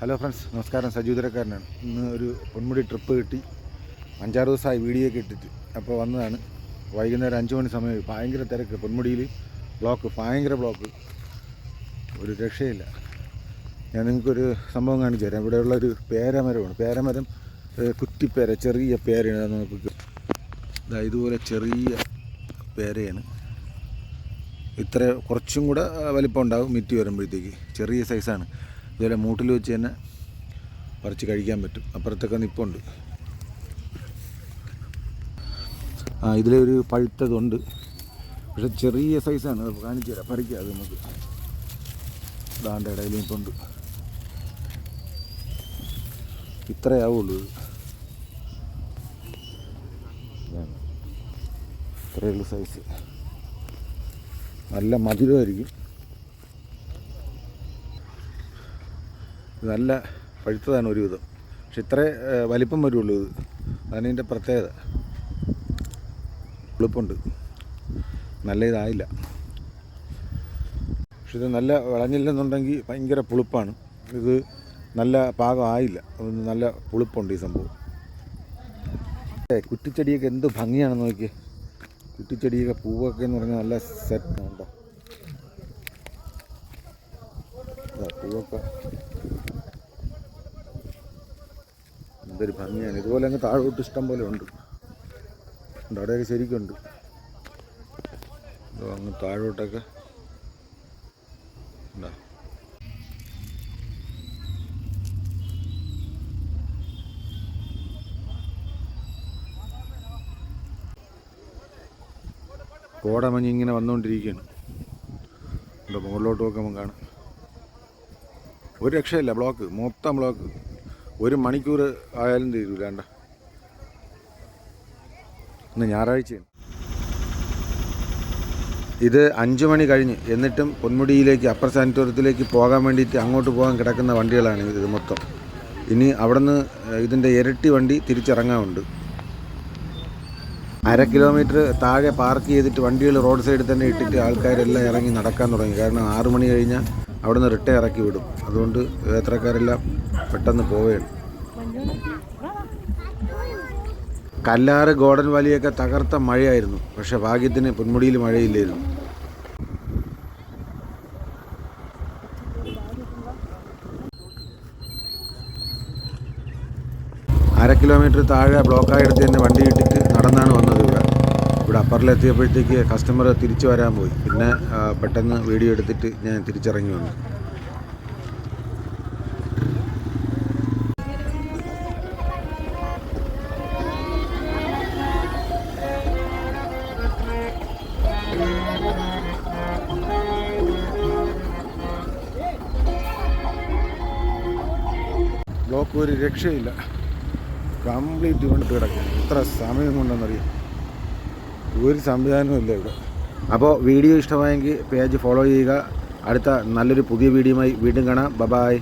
Hello friends നമസ്കാരം. സജീവതരക്കാരനാണ് ഇന്ന് ഒരു പൊന്മുടി ട്രിപ്പ് കിട്ടി. അഞ്ചാറ് ദിവസമായി വീഡിയോ ഒക്കെ ഇട്ടിട്ട്. അപ്പോൾ വന്നതാണ്. വൈകുന്നേരം അഞ്ച് മണി സമയം. ഭയങ്കര തിരക്ക്. പൊന്മുടിയിൽ ബ്ലോക്ക് ഭയങ്കര ബ്ലോക്ക് ഒരു രക്ഷയില്ല. ഞാൻ നിങ്ങൾക്കൊരു സംഭവം കാണിച്ചു തരാം. ഇവിടെയുള്ള ഒരു പേരമരമാണ്. പേരമരം കുറ്റിപ്പേര ചെറിയ പേരയാണ്. നമുക്ക് ഇതാ ഇതുപോലെ ചെറിയ പേരയാണ്. ഇത്ര കുറച്ചും കൂടെ വലിപ്പം ഉണ്ടാകും മിറ്റി വരുമ്പോഴത്തേക്ക്. ചെറിയ സൈസാണ് ഇതുപോലെ മൂട്ടിൽ വെച്ച് തന്നെ പറിച്ച് കഴിക്കാൻ പറ്റും. അപ്പുറത്തൊക്കെ നിപ്പുണ്ട്. ആ ഇതിലൊരു പഴുത്തതുണ്ട്. പക്ഷെ ചെറിയ സൈസാണ്. അത് കാണിച്ചു തരാം. പറിക്കുക അത് നമുക്ക്. ദാണ്ട ഇടയിൽ നിപ്പുണ്ട്. ഇത്രയേ ആവുള്ളൂ ഇത്. ഇതാണ്. ഇത്രയേ ഉള്ളൂ സൈസ് നല്ല മധുരമായിരിക്കും. നല്ല പഴുത്തതാണ് ഒരുവിധം പക്ഷെ ഇത്ര വലിപ്പം വരുള്ളൂ ഇത്. അതാണ് ഇതിന്റെ പ്രത്യേകത. പുളിപ്പുണ്ട് നല്ല ഇതായില്ല. പക്ഷെ ഇത് നല്ല വിളഞ്ഞില്ലെന്നുണ്ടെങ്കിൽ ഭയങ്കര പുളിപ്പാണ്. ഇത് നല്ല പാകമായില്ല. അതൊന്ന് അത് നല്ല പുളിപ്പുണ്ട് ഈ സംഭവം. കുറ്റിച്ചെടിയൊക്കെ എന്ത് ഭംഗിയാണെന്ന് നോക്കിയേ. കുറ്റിച്ചെടിയൊക്കെ പൂവൊക്കെ എന്ന് പറഞ്ഞാൽ നല്ല സെറ്റ് ഉണ്ടോ പൂവൊക്കെ എന്തൊരു ഭംഗിയാണ്. ഇതുപോലെ അങ്ങ് താഴോട്ട് ഇഷ്ടം പോലെ ഉണ്ട്. ഉണ്ട്. അവിടെയൊക്കെ ശരിക്കുണ്ട്. അങ്ങ് താഴോട്ടൊക്കെ. ഉണ്ടോ കോടമഞ്ഞ് ഇങ്ങനെ വന്നുകൊണ്ടിരിക്കുകയാണ്. ഇവിടെ മുകളിലോട്ട് നോക്കുമ്പോൾ കാണാം. ഒരു രക്ഷയില്ല. ബ്ലോക്ക്. മൊത്തം ബ്ലോക്ക്. ഒരു മണിക്കൂർ ആയാലും തീരൂലാണ്ട ഇന്ന് ഞായറാഴ്ചയാണ്. ഇത് അഞ്ച് മണി കഴിഞ്ഞ് എന്നിട്ടും പൊന്മുടിയിലേക്ക് അപ്പർ സാനിറ്റോറിയത്തിലേക്ക് പോകാൻ വേണ്ടിയിട്ട് അങ്ങോട്ട് പോകാൻ കിടക്കുന്ന വണ്ടികളാണ് ഇത് മൊത്തം. ഇനി അവിടുന്ന് ഇതിന്റെ ഇരട്ടി വണ്ടി തിരിച്ചിറങ്ങാറുണ്ട് അര കിലോമീറ്റർ താഴെ പാർക്ക് ചെയ്തിട്ട് വണ്ടികൾ റോഡ് സൈഡിൽ തന്നെ ഇട്ടിട്ട് ആൾക്കാരെല്ലാം ഇറങ്ങി നടക്കാൻ തുടങ്ങി. കാരണം ആറു മണി കഴിഞ്ഞാൽ അവിടുന്ന് റിട്ടേ ഇറക്കി വിടും. അതുകൊണ്ട് യാത്രക്കാരെല്ലാം പെട്ടെന്ന് പോവുകയാണ്. കല്ലാറ് ഗോഡൻ വാലിയൊക്കെ തകർത്ത മഴയായിരുന്നു. പക്ഷെ ഭാഗ്യത്തിന് പൊന്മുടിയിൽ മഴയില്ലായിരുന്നു. അര കിലോമീറ്റർ താഴെ ബ്ലോക്കായെടുത്ത് തന്നെ വണ്ടി ഇട്ടിട്ട് നടന്നാണ് വന്നത് ഇവിടെ. ഇവിടെ അപ്പറിലെത്തിയപ്പോഴത്തേക്ക് കസ്റ്റമർ തിരിച്ചു വരാൻ പോയി. പിന്നെ പെട്ടെന്ന് വീഡിയോ എടുത്തിട്ട് ഞാൻ തിരിച്ചിറങ്ങി വന്നു. ബ്ലോക്ക് ഒരു രക്ഷയില്ല. കംപ്ലീറ്റ് കൊണ്ടിട്ട് കിടക്കുക എത്ര സമയം കൊണ്ടെന്നറിയാം. ഒരു സംവിധാനവും ഇല്ല ഇവിടെ. അപ്പോൾ വീഡിയോ ഇഷ്ടമായെങ്കിൽ പേജ് ഫോളോ ചെയ്യുക. അടുത്ത നല്ലൊരു പുതിയ വീഡിയോയുമായി വീണ്ടും കാണാം. ബബായ്